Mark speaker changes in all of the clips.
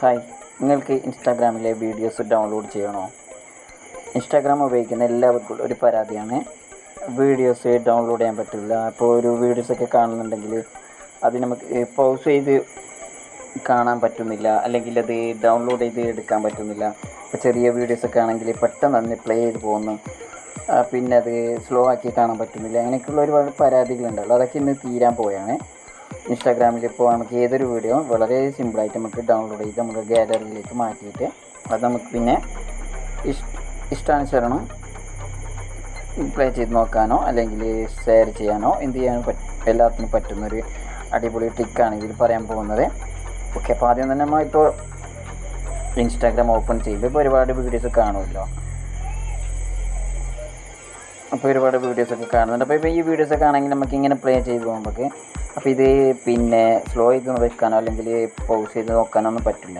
Speaker 1: Hi നിങ്ങൾക്ക് ഇൻസ്റ്റാഗ്രാമിലെ videos download ചെയ്യണോ? ഇൻസ്റ്റാഗ്രാം ഉപയോഗിക്കുന്ന എല്ലാവർക്കും ഒരു പരാതിയാണ്. വീഡിയോസ് ഡൗൺലോഡ് ചെയ്യാൻ പറ്റില്ല. അപ്പോൾ ഒരു വീഡിയോസൊക്കെ കാണുന്നുണ്ടെങ്കിൽ അത് നമുക്ക് പൗസ് ചെയ്ത് കാണാൻ പറ്റുന്നില്ല. അല്ലെങ്കിൽ അത് ഡൗൺലോഡ് ചെയ്ത് എടുക്കാൻ പറ്റുന്നില്ല. ഇപ്പോൾ ചെറിയ വീഡിയോസൊക്കെ ആണെങ്കിൽ പെട്ടെന്ന് തന്നെ പ്ലേ ചെയ്ത് പോകുന്നു. പിന്നെ അത് സ്ലോ ആക്കി കാണാൻ പറ്റുന്നില്ല. അങ്ങനെയൊക്കെയുള്ള ഒരുപാട് പരാതികളുണ്ടല്ലോ. അതൊക്കെ ഇന്ന് തീരാൻ പോയാണ്. ഇൻസ്റ്റാഗ്രാമിൽ ഇപ്പോൾ നമുക്ക് ഏതൊരു വീഡിയോ വളരെ സിമ്പിളായിട്ട് നമുക്ക് ഡൗൺലോഡ് ചെയ്ത് നമ്മുടെ ഗാലറിയിലേക്ക് മാറ്റിയിട്ട് അത് നമുക്ക് പിന്നെ ഇഷ്ട ഇഷ്ടാനുസരണം പ്ലേ ചെയ്ത് നോക്കാനോ അല്ലെങ്കിൽ ഷെയർ ചെയ്യാനോ എന്ത് ചെയ്യാനോ പറ്റും എല്ലാത്തിനും പറ്റുന്നൊരു അടിപൊളി ട്രിക്കാണ് ഇതിൽ പറയാൻ പോകുന്നത്. ഓക്കെ അപ്പോൾ ആദ്യം തന്നെ നമ്മൾ ഇപ്പോൾ ഇൻസ്റ്റാഗ്രാം ഓപ്പൺ ചെയ്യുമ്പോൾ ഒരുപാട് വീഡിയോസ് കാണുമല്ലോ. അപ്പോൾ ഒരുപാട് വീഡിയോസൊക്കെ കാണുന്നുണ്ട്. അപ്പോൾ ഇപ്പോൾ ഈ വീഡിയോസൊക്കെ ആണെങ്കിൽ നമുക്ക് ഇങ്ങനെ പ്ലേ ചെയ്ത് പോകുമ്പോൾ അപ്പോൾ ഇത് പിന്നെ സ്ലോ ചെയ്ത് വെക്കാനോ അല്ലെങ്കിൽ പൗസ് ചെയ്ത് നോക്കാനോ ഒന്നും പറ്റില്ല.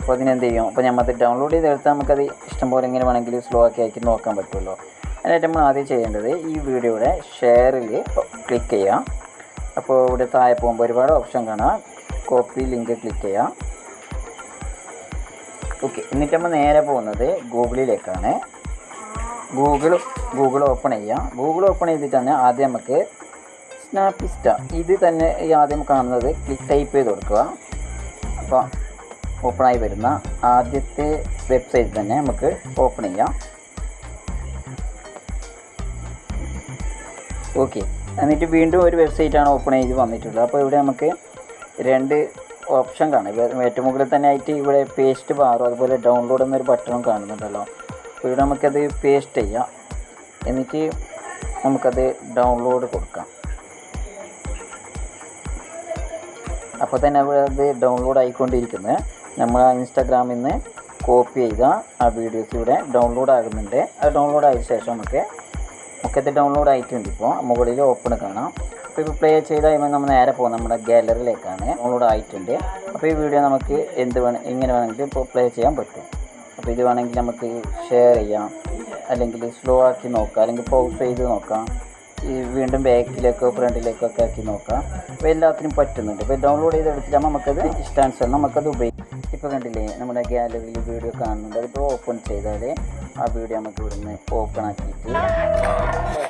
Speaker 1: അപ്പോൾ അതിനെന്ത് ചെയ്യും? അപ്പോൾ നമ്മൾ ഡൗൺലോഡ് ചെയ്ത് എടുത്താൽ നമുക്കത് ഇഷ്ടംപോലെ എങ്ങനെ വേണമെങ്കിൽ സ്ലോ ആക്കി ആക്കി നോക്കാൻ പറ്റുമല്ലോ. അതിനായിട്ട് നമ്മൾ ആദ്യം ചെയ്യേണ്ടത് ഈ വീഡിയോയുടെ ഷെയറിൽ ക്ലിക്ക് ചെയ്യാം അപ്പോൾ ഇവിടെ താഴെ പോകുമ്പോൾ ഒരുപാട് ഓപ്ഷൻ കാണാം. കോപ്പി ലിങ്ക് ക്ലിക്ക് ചെയ്യാം ഓക്കെ എന്നിട്ട് നമ്മൾ നേരെ പോകുന്നത് ഗൂഗിളിലേക്കാണ്. ഗൂഗിൾ ഗൂഗിൾ ഓപ്പൺ ചെയ്യാം. ഗൂഗിൾ ഓപ്പൺ ചെയ്തിട്ട് തന്നെ ആദ്യം നമുക്ക് സ്നാപ്പിസ്റ്റ ഇത് തന്നെ ഈ ആദ്യം കാണുന്നത് ക്ലിക്ക് ടൈപ്പ് ചെയ്ത് കൊടുക്കുക. അപ്പോൾ ഓപ്പണായി വരുന്ന ആദ്യത്തെ വെബ്സൈറ്റ് തന്നെ നമുക്ക് ഓപ്പൺ ചെയ്യാം. ഓക്കെ എന്നിട്ട് വീണ്ടും ഒരു വെബ്സൈറ്റാണ് ഓപ്പൺ ചെയ്ത് വന്നിട്ടുള്ളത്. അപ്പോൾ ഇവിടെ നമുക്ക് രണ്ട് ഓപ്ഷൻ കാണാം. ഏറ്റവും മുകളിൽ തന്നെ ആയിട്ട് ഇവിടെ പേസ്റ്റ് ബാറും അതുപോലെ ഡൗൺലോഡ് എന്നൊരു ബട്ടണും കാണുന്നുണ്ടല്ലോ. ഇവിടെ നമുക്കത് പേസ്റ്റ് ചെയ്യാം. എന്നിട്ട് നമുക്കത് ഡൗൺലോഡ് കൊടുക്കാം. അപ്പോൾ തന്നെ അവിടെ അത് ഡൗൺലോഡ് ആയിക്കൊണ്ടിരിക്കുന്നത് നമ്മൾ ഇൻസ്റ്റാഗ്രാമിൽ നിന്ന് കോപ്പി ചെയ്ത ആ വീഡിയോസ് ഇവിടെ ഡൗൺലോഡ് ആകുന്നുണ്ട്. അത് ഡൗൺലോഡ് ആയ ശേഷം നമുക്ക് നമുക്കത് ഡൗൺലോഡ് ആയിട്ടുണ്ട് ഇപ്പോൾ മുകളിൽ ഓപ്പൺ കാണാം. അപ്പോൾ ഇപ്പോൾ പ്ലേ ചെയ്ത് കഴിയുമ്പോൾ നമ്മൾ നേരെ പോകും. നമ്മുടെ ഗാലറിയിലേക്കാണ് ഡൗൺലോഡ് ആയിട്ടുണ്ട്. അപ്പോൾ ഈ വീഡിയോ നമുക്ക് എന്ത് വേണം എങ്ങനെ വേണമെങ്കിലും ഇപ്പോൾ പ്ലേ ചെയ്യാൻ പറ്റും. അപ്പോൾ ഇത് വേണമെങ്കിൽ നമുക്ക് ഷെയർ ചെയ്യാം. അല്ലെങ്കിൽ സ്ലോ ആക്കി നോക്കാം. അല്ലെങ്കിൽ പൗസ് ചെയ്ത് നോക്കാം. ഈ വീണ്ടും ബാക്കിലേക്കോ ഫ്രണ്ടിലേക്കോ ഒക്കെ ആക്കി നോക്കാം. അപ്പോൾ എല്ലാത്തിനും പറ്റുന്നുണ്ട്. ഇപ്പോൾ ഡൗൺലോഡ് ചെയ്ത് എടുത്തിട്ട് നമുക്കത് ഇഷ്ടാനുസരണം നമുക്കത് ഉപയോഗിക്കാം ഇപ്പോൾ കണ്ടില്ലേ നമ്മുടെ ഗാലറിയിൽ വീഡിയോ കാണുന്നുണ്ട്. അതിപ്പോൾ ഓപ്പൺ ചെയ്താൽ ആ വീഡിയോ നമുക്ക് ഇവിടുന്ന് ഓപ്പൺ ആക്കിയിട്ട്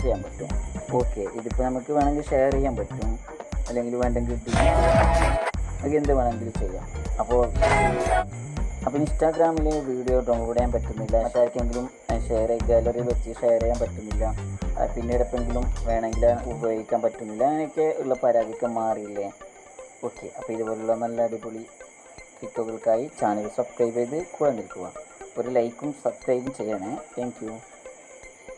Speaker 1: ചെയ്യാൻ പറ്റും. ഓക്കെ ഇതിപ്പോൾ നമുക്ക് വേണമെങ്കിൽ ഷെയർ ചെയ്യാൻ പറ്റും. അല്ലെങ്കിൽ വേണ്ടെങ്കിൽ. നമുക്ക് എന്ത് വേണമെങ്കിലും ചെയ്യാം. അപ്പോൾ അപ്പോൾ ഇൻസ്റ്റാഗ്രാമിൽ വീഡിയോ ഡൗൺലോഡ് ചെയ്യാൻ പറ്റുന്നില്ല. മറ്റാർക്കെങ്കിലും ഷെയർ ഗാലറി വെച്ച് ഷെയർ ചെയ്യാൻ പറ്റുന്നില്ല. പിന്നീട് എപ്പോഴെങ്കിലും വേണമെങ്കിൽ ഉപയോഗിക്കാൻ പറ്റുന്നില്ല. അങ്ങനെയൊക്കെ ഉള്ള പരാതിക്ക് മാറിയില്ലേ? ഓക്കെ അപ്പോൾ ഇതുപോലുള്ള നല്ല അടിപൊളി ടിക്കോകൾക്കായി ചാനൽ സബ്സ്ക്രൈബ് ചെയ്ത് കൂടെ നിൽക്കുക. ഒരു ലൈക്കും സബ്സ്ക്രൈബും ചെയ്യണേ. താങ്ക്